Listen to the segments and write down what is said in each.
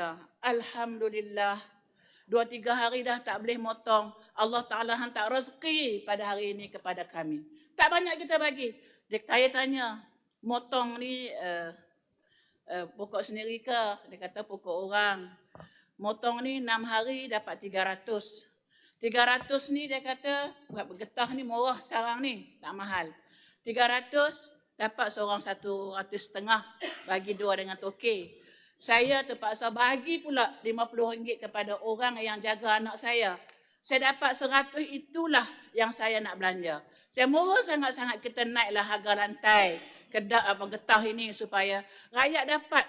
kata, Alhamdulillah, dua tiga hari dah tak boleh motong. Allah Ta'ala hantar rezeki pada hari ini kepada kami. Tak banyak kita bagi. Dia, saya tanya, motong ni uh, uh, pokok sendiri ke? Dia kata pokok orang. Motong ni enam hari dapat tiga ratus. Tiga ratus ni dia kata, buat getah ni murah sekarang ni, tak mahal. Tiga ratus dapat seorang satu ratus setengah bagi dua dengan toke. Saya terpaksa bagi pula RM50 kepada orang yang jaga anak saya. Saya dapat seratus itulah yang saya nak belanja. Saya mohon sangat-sangat kita naiklah harga lantai kedak apa getah ini supaya rakyat dapat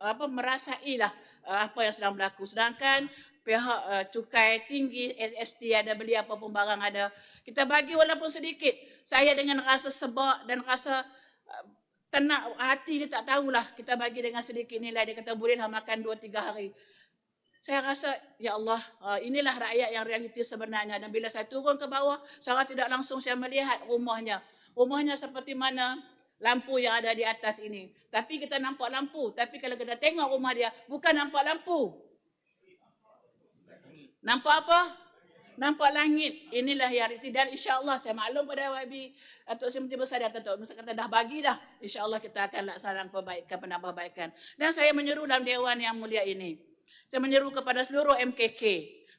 apa merasailah uh, apa yang sedang berlaku. Sedangkan pihak uh, cukai tinggi SST ada beli apa pun barang ada. Kita bagi walaupun sedikit. Saya dengan rasa sebab dan rasa uh, tenang hati dia tak tahulah kita bagi dengan sedikit nilai dia kata bolehlah makan 2 3 hari. Saya rasa ya Allah uh, inilah rakyat yang realiti sebenarnya dan bila saya turun ke bawah secara tidak langsung saya melihat rumahnya. Rumahnya seperti mana lampu yang ada di atas ini. Tapi kita nampak lampu, tapi kalau kita tengok rumah dia bukan nampak lampu. Nampak apa? Nampak langit. Inilah yang realiti. Dan insyaAllah saya maklum pada YB Atuk Sri Menteri Besar dan Datuk Mesti kata dah bagi dah. InsyaAllah kita akan laksanakan perbaikan, penambahbaikan. Dan saya menyeru dalam Dewan yang mulia ini. Saya menyeru kepada seluruh MKK.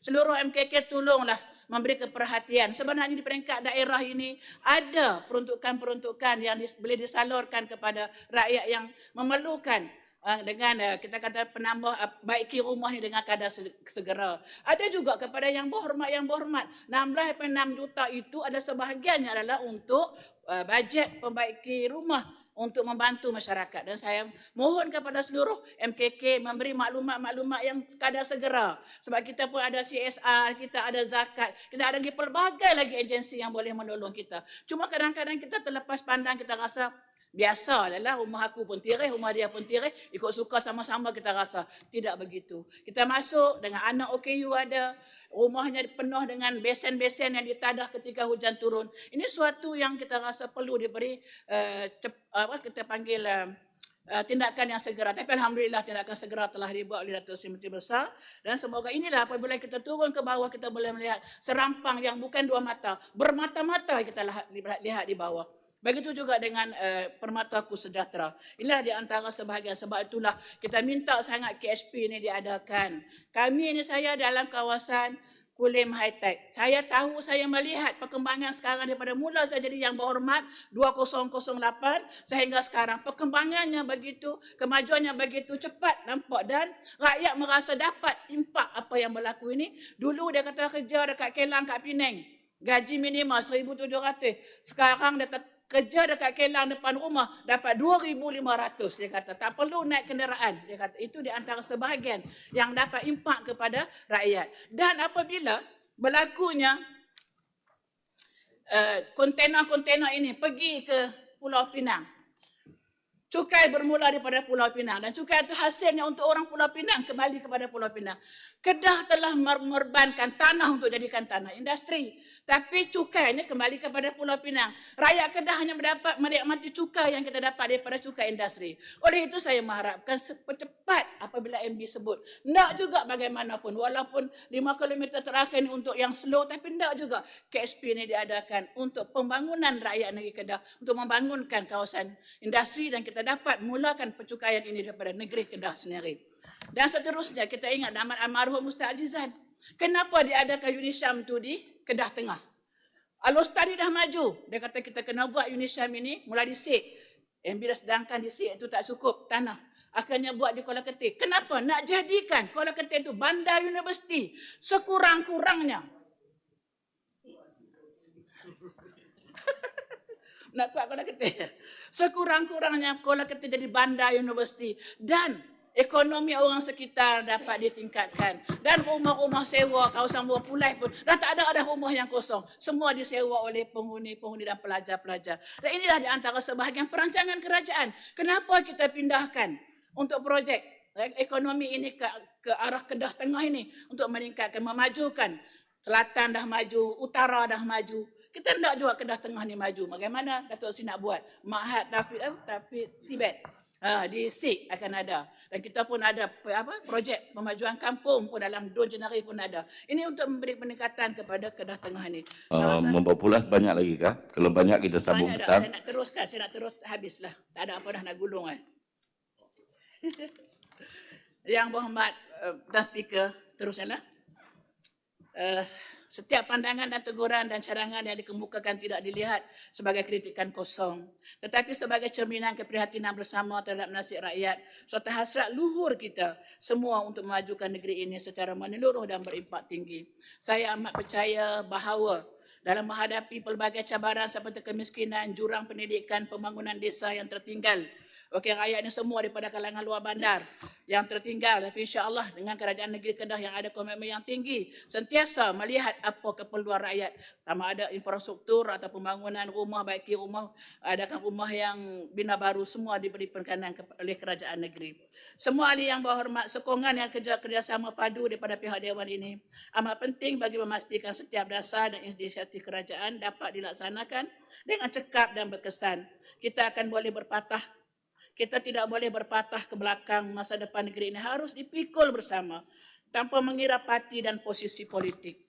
Seluruh MKK tolonglah memberi keperhatian. Sebenarnya di peringkat daerah ini ada peruntukan-peruntukan yang boleh disalurkan kepada rakyat yang memerlukan Ah, dengan uh, kita kata penambah uh, baiki rumah ni dengan kadar segera. Ada juga kepada yang berhormat yang berhormat. 16.6 juta itu ada sebahagiannya adalah untuk uh, bajet perbaiki rumah untuk membantu masyarakat dan saya mohon kepada seluruh MKK memberi maklumat-maklumat yang kadar segera sebab kita pun ada CSR, kita ada zakat, kita ada lagi pelbagai lagi agensi yang boleh menolong kita. Cuma kadang-kadang kita terlepas pandang kita rasa Biasa lah rumah aku pun tirih, rumah dia pun tirih. Ikut suka sama-sama kita rasa. Tidak begitu. Kita masuk dengan anak OKU ada. Rumahnya penuh dengan besen-besen yang ditadah ketika hujan turun. Ini suatu yang kita rasa perlu diberi uh, cep, apa kita panggil uh, tindakan yang segera. Tapi Alhamdulillah tindakan segera telah dibuat oleh Datuk Seri Menteri Besar. Dan semoga inilah apabila kita turun ke bawah kita boleh melihat serampang yang bukan dua mata. Bermata-mata kita lihat, lihat di bawah. Begitu juga dengan uh, Permataku Sejahtera. Inilah di antara sebahagian. Sebab itulah kita minta sangat KSP ini diadakan. Kami ini saya dalam kawasan Kulim High Tech. Saya tahu, saya melihat perkembangan sekarang daripada mula saya jadi yang berhormat 2008 sehingga sekarang. Perkembangannya begitu, kemajuannya begitu cepat nampak dan rakyat merasa dapat impak apa yang berlaku ini. Dulu dia kata kerja dekat Kelang, kat Penang. Gaji minimal 1,700. Sekarang dia kerja dekat kelang depan rumah dapat 2500 dia kata. Tak perlu naik kenderaan dia kata. Itu di antara sebahagian yang dapat impak kepada rakyat. Dan apabila berlakunya uh, kontena-kontena ini pergi ke Pulau Pinang Cukai bermula daripada Pulau Pinang dan cukai itu hasilnya untuk orang Pulau Pinang kembali kepada Pulau Pinang. Kedah telah mengorbankan tanah untuk jadikan tanah industri. Tapi cukainya kembali kepada Pulau Pinang. Rakyat Kedah hanya mendapat menikmati cukai yang kita dapat daripada cukai industri. Oleh itu saya mengharapkan cepat apabila MB sebut. Nak juga bagaimanapun walaupun 5 km terakhir ini untuk yang slow tapi nak juga KSP ini diadakan untuk pembangunan rakyat negeri Kedah. Untuk membangunkan kawasan industri dan kita dapat mulakan percukaian ini daripada negeri Kedah sendiri. Dan seterusnya kita ingat nama almarhum Ustaz Azizan. Kenapa diadakan Unisham tu di Kedah Tengah? Alustari dah maju. Dia kata kita kena buat Unisham ini mulai disik. Yang bila sedangkan disik itu tak cukup tanah. Akhirnya buat di Kuala Ketik. Kenapa? Nak jadikan Kuala Ketik itu bandar universiti. Sekurang-kurangnya nak kuat Kuala Ketir. Sekurang-kurangnya Kuala Ketir jadi bandar universiti. Dan ekonomi orang sekitar dapat ditingkatkan. Dan rumah-rumah sewa kawasan bawah pulai pun. Dah tak ada ada rumah yang kosong. Semua disewa oleh penghuni-penghuni dan pelajar-pelajar. Dan inilah di antara sebahagian perancangan kerajaan. Kenapa kita pindahkan untuk projek ekonomi ini ke, ke arah Kedah Tengah ini? Untuk meningkatkan memajukan. Selatan dah maju utara dah maju kita nak juga Kedah Tengah ni maju. Bagaimana Datuk Sri nak buat? Mahat Tafid, eh, Tafid Tibet. Ha, di SIG akan ada. Dan kita pun ada apa projek pemajuan kampung pun dalam Dun Jenari pun ada. Ini untuk memberi peningkatan kepada Kedah Tengah ini. Uh, Kawasan- memperpulas banyak lagi kah? Kalau banyak kita sambung Banyak dah. petang. Saya nak teruskan, saya nak terus habislah. Tak ada apa dah nak gulung kan. Yang berhormat uh, dan speaker, teruskanlah. Uh, setiap pandangan dan teguran dan cadangan yang dikemukakan tidak dilihat sebagai kritikan kosong. Tetapi sebagai cerminan keprihatinan bersama terhadap nasib rakyat serta hasrat luhur kita semua untuk memajukan negeri ini secara menyeluruh dan berimpak tinggi. Saya amat percaya bahawa dalam menghadapi pelbagai cabaran seperti kemiskinan, jurang pendidikan, pembangunan desa yang tertinggal. Wakil rakyat ini semua daripada kalangan luar bandar yang tertinggal. Tapi insyaAllah dengan kerajaan negeri Kedah yang ada komitmen yang tinggi, sentiasa melihat apa keperluan rakyat. Sama ada infrastruktur atau pembangunan rumah, baiki rumah, adakan rumah yang bina baru, semua diberi penekanan ke- oleh kerajaan negeri. Semua ahli yang berhormat, sokongan yang kerja kerjasama padu daripada pihak Dewan ini amat penting bagi memastikan setiap dasar dan inisiatif kerajaan dapat dilaksanakan dengan cekap dan berkesan. Kita akan boleh berpatah kita tidak boleh berpatah ke belakang masa depan negeri ini harus dipikul bersama tanpa mengira parti dan posisi politik.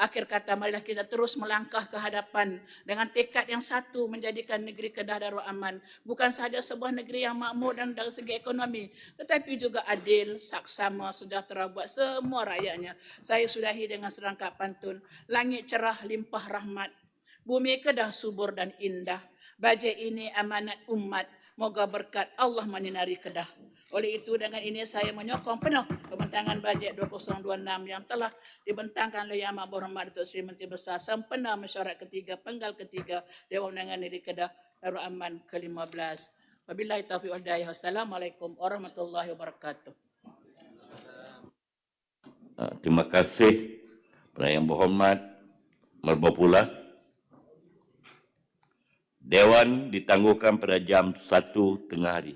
Akhir kata marilah kita terus melangkah ke hadapan dengan tekad yang satu menjadikan negeri Kedah Darul Aman bukan sahaja sebuah negeri yang makmur dan dari segi ekonomi tetapi juga adil, saksama, sejahtera buat semua rakyatnya. Saya sudahi dengan serangkap pantun. Langit cerah limpah rahmat, bumi Kedah subur dan indah. Bajet ini amanat umat, moga berkat Allah menyinari Kedah. Oleh itu dengan ini saya menyokong penuh pembentangan bajet 2026 yang telah dibentangkan oleh Yang Amat Berhormat Datuk Seri Menteri Besar sempena mesyuarat ketiga penggal ketiga Dewan Undangan Negeri Kedah Darul Aman ke-15. Wabillahi taufiq wal hidayah. Wassalamualaikum warahmatullahi wabarakatuh. Uh, terima kasih kepada yang berhormat Merbopulas. Dewan ditangguhkan pada jam 1 tengah hari.